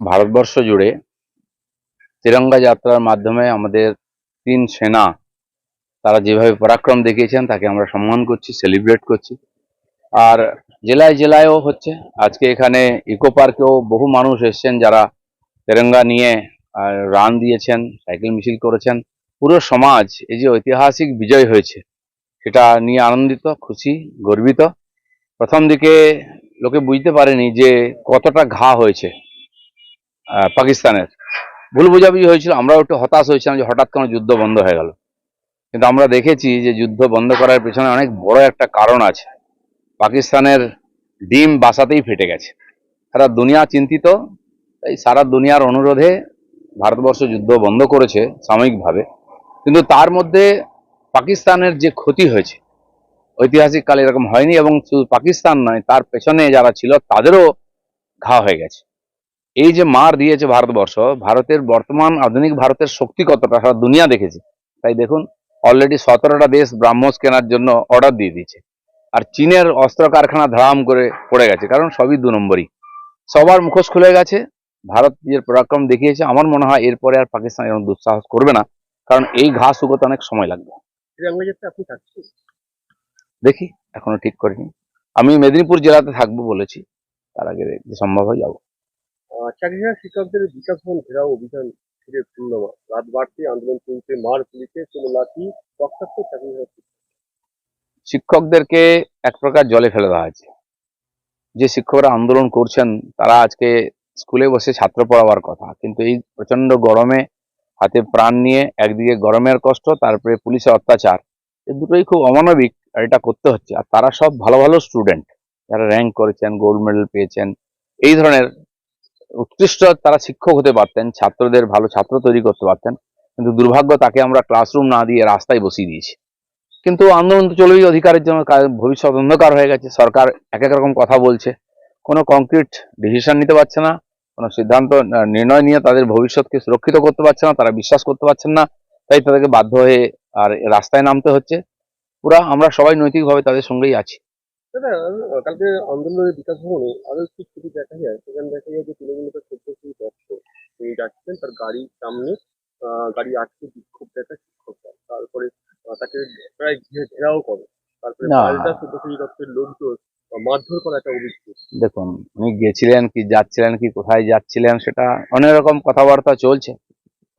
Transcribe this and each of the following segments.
ভারতবর্ষ জুড়ে তিরঙ্গা যাত্রার মাধ্যমে আমাদের তিন সেনা, তারা যেভাবে পরাক্রম দেখিয়েছেন, তাকে আমরা সম্মান করছি সেলিব্রেট করছি। আর জেলায় জেলায়ও হচ্ছে। আজকে এখানে ইকো পার্কেও বহু মানুষ এসছেন যারা তেরঙ্গা নিয়ে রান দিয়েছেন সাইকেল মিছিল করেছেন। পুরো সমাজ এই যে ঐতিহাসিক বিজয় হয়েছে, সেটা নিয়ে আনন্দিত, খুশি, গর্বিত। প্রথম দিকে লোকে বুঝতে পারেনি যে কতটা ঘা হয়েছে। পাকিস্তানের। ভুল বোঝাবুঝি হয়েছিল, আমরাও একটু হতাশ হয়েছিলাম যে হঠাৎ কোনো যুদ্ধ বন্ধ হয়ে গেল। কিন্তু আমরা দেখেছি যে যুদ্ধ বন্ধ করার পেছনে অনেক বড় একটা কারণ আছে। পাকিস্তানের ডিম বাসাতেই ফেটে গেছে। সারা দুনিয়া চিন্তিত, তাই সারা দুনিয়ার অনুরোধে ভারতবর্ষ যুদ্ধ বন্ধ করেছে সাময়িকভাবে। কিন্তু তার মধ্যে পাকিস্তানের যে ক্ষতি হয়েছে ঐতিহাসিক কালে এরকম হয়নি এবং শুধু পাকিস্তান নয়, তার পেছনে যারা ছিল তাদেরও ঘা হয়ে গেছে। এই যে মার দিয়েছে ভারতবর্ষ ভারতের বর্তমান আধুনিক ভারতের শক্তি কতটা সারা দুনিয়া দেখেছে? তাই দেখুন অলরেডি সতেরোটা দেশ ব্রাহ্মস কেনার জন্য অর্ডার দিয়ে দিয়েছে। আর চীনের অস্ত্র কারখানা ধারাম করে পড়ে গেছে কারণ সবই দু নম্বরই। সবার মুখোশ খুলে গেছে। ভারত যে পরাক্রম দেখিয়েছে। আমার মনে হয় এরপরে আর পাকিস্তান এরকম দুঃসাহস করবে না কারণ এই ঘাস শুকোতে অনেক সময় লাগবে। দেখি এখনও ঠিক করিনি। আমি মেদিনীপুর জেলাতে থাকব বলেছি। তার আগে যে সম্ভব হয় যাব। আহ, চাকরিহারা শিক্ষকদের বিকাশ ভবন ঘেরাও অভিযান ফিরে পূর্ণমা রাত বাড়তে আন্দোলন চলছে মার পুলিশে কোনো লাঠি রক্তাক্ত শিক্ষকদেরকে এক প্রকার জলে ফেলে দেওয়া হয়েছে। যে শিক্ষকরা আন্দোলন করছেন তারা আজকে স্কুলে বসে ছাত্র পড়াবার কথা। কিন্তু এই প্রচণ্ড গরমে হাতে প্রাণ নিয়ে একদিকে গরমের কষ্ট তারপরে পুলিশের অত্যাচার এই দুটোই খুব অমানবিক আর এটা করতে হচ্ছে। আর তারা সব ভালো ভালো স্টুডেন্ট যারা র্যাঙ্ক করেছেন গোল্ড মেডেল পেয়েছেন এই ধরনের উৎকৃষ্ট তারা শিক্ষক হতে পারতেন, ছাত্রদের ভালো ছাত্র তৈরি করতে পারতেন, কিন্তু দুর্ভাগ্য তাকে আমরা ক্লাসরুম না দিয়ে রাস্তায় বসিয়ে দিয়েছি। কিন্তু আন্দোলন তো অধিকারের জন্য ভবিষ্যৎ অন্ধকার হয়ে গেছে, সরকার এক এক রকম কথা বলছে। কোনো কংক্রিট ডিসিশন নিতে পারছে না, কোনো সিদ্ধান্ত নির্ণয় নিয়ে তাদের ভবিষ্যৎকে সুরক্ষিত করতে পারছে না, তারা বিশ্বাস করতে পারছেন না, তাই তাদেরকে বাধ্য হয়ে আর রাস্তায় নামতে হচ্ছে। পুরা আমরা সবাই নৈতিকভাবে তাদের সঙ্গেই আছি। দাদা কালকে আন্দোলনের বিকাশ ভবনে আরও একটু ছবি দেখা যায়। সেখানে দেখা যায় যে তৃণমূলের চোদ্দ শ্রী দত্ত তিনি যাচ্ছেন তার গাড়ির সামনে গাড়ি আটকে বিক্ষোভ দেখা শিক্ষকরা তারপরে তাকে প্রায় ঘেরাও করে। তারপরে। পাল্টা চোদ্দ শ্রী দত্তের লোকজন মারধর করা একটা অভিযোগ দেখুন উনি গেছিলেন কি যাচ্ছিলেন কি কোথায় যাচ্ছিলেন সেটা অনেক রকম কথাবার্তা চলছে।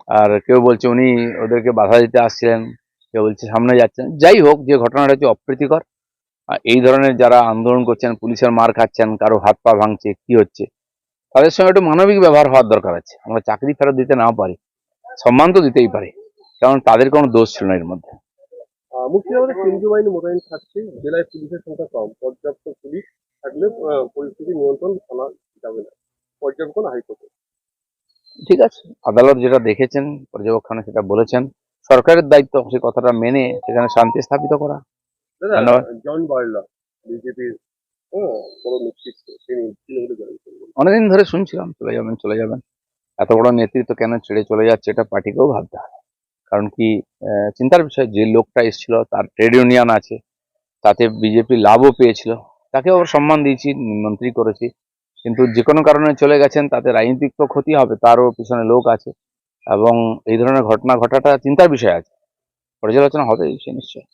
আর কেউ বলছে উনি ওদেরকে বাধা দিতে আসছিলেন কেউ বলছে সামনে যাচ্ছেন যাই হোক যে ঘটনাটা হচ্ছে অপ্রীতিকর। এই ধরনের যারা আন্দোলন করছেন পুলিশের মার খাচ্ছেন কারও হাত পা ভাঙছে কি হচ্ছে তাদের সঙ্গে একটু মানবিক ব্যবহার হওয়ার দরকার আছে। আমরা চাকরি ফেরত দিতে না পারি সম্মান তো দিতেই পারি কারণ তাদের কোনো দোষ ছিল না এর মধ্যে। কেন্দ্রীয় বাহিনী মোতায়েন থাকছে জেলায় পুলিশের সংখ্যা কম পর্যাপ্ত পুলিশ থাকলে পরিস্থিতি নিয়ন্ত্রণ আনা যাবে না পর্যবেক্ষণ হাইকোর্টে ঠিক আছে আদালত যেটা দেখেছেন পর্যবেক্ষণে সেটা বলেছেন সরকারের দায়িত্ব সেই কথাটা মেনে সেখানে শান্তি স্থাপিত করা। ধন্যবাদ। জন বার্লা বিজেপির অনেকদিন ধরে শুনছিলাম চলে যাবেন চলে যাবেন। এত বড় নেতৃত্ব কেন ছেড়ে চলে যাচ্ছে এটা পার্টিকেও ভাবতে হবে। কারণ কি চিন্তার বিষয় যে লোকটা এসেছিল তার ট্রেড ইউনিয়ন আছে তাতে বিজেপি লাভও পেয়েছিল। তাকে আবার সম্মান দিয়েছি মন্ত্রী করেছি। কিন্তু যে কোনো কারণে চলে গেছেন তাতে রাজনৈতিক তো ক্ষতি হবে তারও পিছনে লোক আছে। এবং এই ধরনের ঘটনা ঘটাটা চিন্তার বিষয় আছে। পর্যালোচনা হবে সে নিশ্চয়